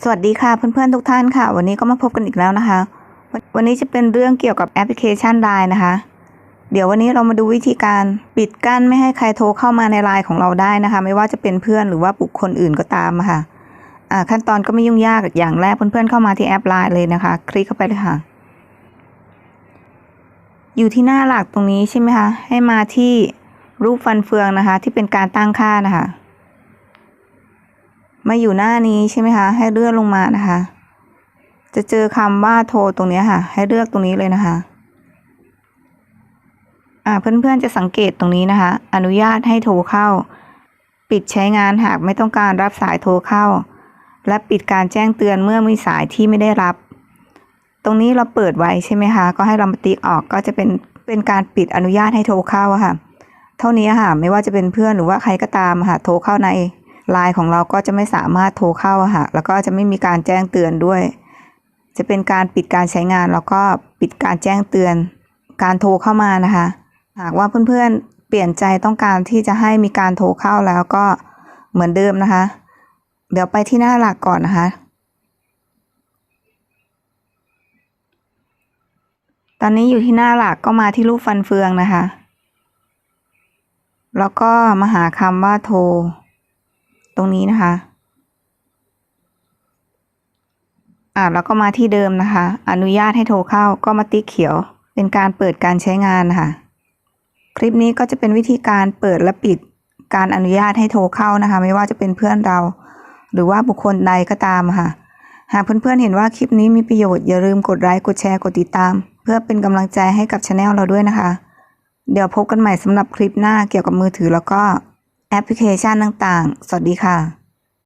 สวัสดีค่ะเพื่อนๆทุกท่านค่ะ วันนี้ก็มาพบกันอีกแล้วนะคะ วันนี้จะเป็นเรื่องเกี่ยวกับแอปพลิเคชัน Line นะคะ เดี๋ยววันนี้เรามาดูวิธีการปิดกั้นไม่ให้ใครโทรเข้ามาในไลน์ของเราได้นะคะ ไม่ว่าจะเป็นเพื่อนหรือว่าบุคคลอื่นก็ตามค่ะขั้นตอนก็ไม่ยุ่งยากอย่างแรกเพื่อนๆเข้ามาที่แอป Line เลยนะคะ คลิกเข้าไปเลยค่ะ อยู่ที่หน้าหลักตรงนี้ใช่ไหมคะให้มาที่รูปฟันเฟืองนะคะ ที่เป็นการตั้งค่านะคะ มาอยู่หน้านี้ใช่ไหมคะ ให้เลื่อนลงมานะคะ จะเจอคำว่าโทรตรงนี้ค่ะ ให้เลือกตรงนี้เลยนะคะ อ่าเพื่อนๆจะสังเกตตรงนี้นะคะ อนุญาตให้โทรเข้า ปิดใช้งานหากไม่ต้องการรับสายโทรเข้า และปิดการแจ้งเตือนเมื่อมีสายที่ไม่ได้รับ ตรงนี้เราเปิดไว้ใช่ไหมคะ ก็ให้เรามาติ๊กออกก็จะเป็นเป็นการปิดอนุญาตให้โทรเข้าค่ะ เท่านี้ค่ะ ไม่ว่าจะเป็นเพื่อนหรือว่าใครก็ตามค่ะโทรเข้าใน ไลน์ของเราก็จะไม่สามารถโทรเข้าค่ะแล้วก็จะไม่มีการแจ้งเตือนด้วย จะเป็นการปิดการใช้งานแล้วก็ปิดการแจ้งเตือน การโทรเข้ามานะคะ หากว่าเพื่อนๆเปลี่ยนใจต้องการที่จะให้มีการโทรเข้าแล้วก็เหมือนเดิมนะคะ เดี๋ยวไปที่หน้าหลักก่อนนะคะ ตอนนี้อยู่ที่หน้าหลักก็มาที่รูปฟันเฟืองนะคะ แล้วก็มาหาคำว่าโทร ตรงนี้นะคะ อ่าแล้วก็มาที่เดิมนะคะ อนุญาตให้โทรเข้าก็มาติ๊กเขียว เป็นการเปิดการใช้งานนะคะคลิปนี้ก็จะเป็นวิธีการเปิดและปิดการอนุญาตให้โทรเข้านะคะ ไม่ว่าจะเป็นเพื่อนเรา หรือว่าบุคคลใดก็ตามค่ะ หากเพื่อนๆเห็นว่าคลิปนี้มีประโยชน์อย่าลืมกดไลค์กดแชร์กดติดตาม เพื่อเป็นกำลังใจให้กับช anel เราด้วยนะคะ เดี๋ยวพบกันใหม่สำหรับคลิปหน้าเกี่ยวกับมือถือแล้วก็ แอปพลิเคชันต่างๆ สวัสดีค่ะ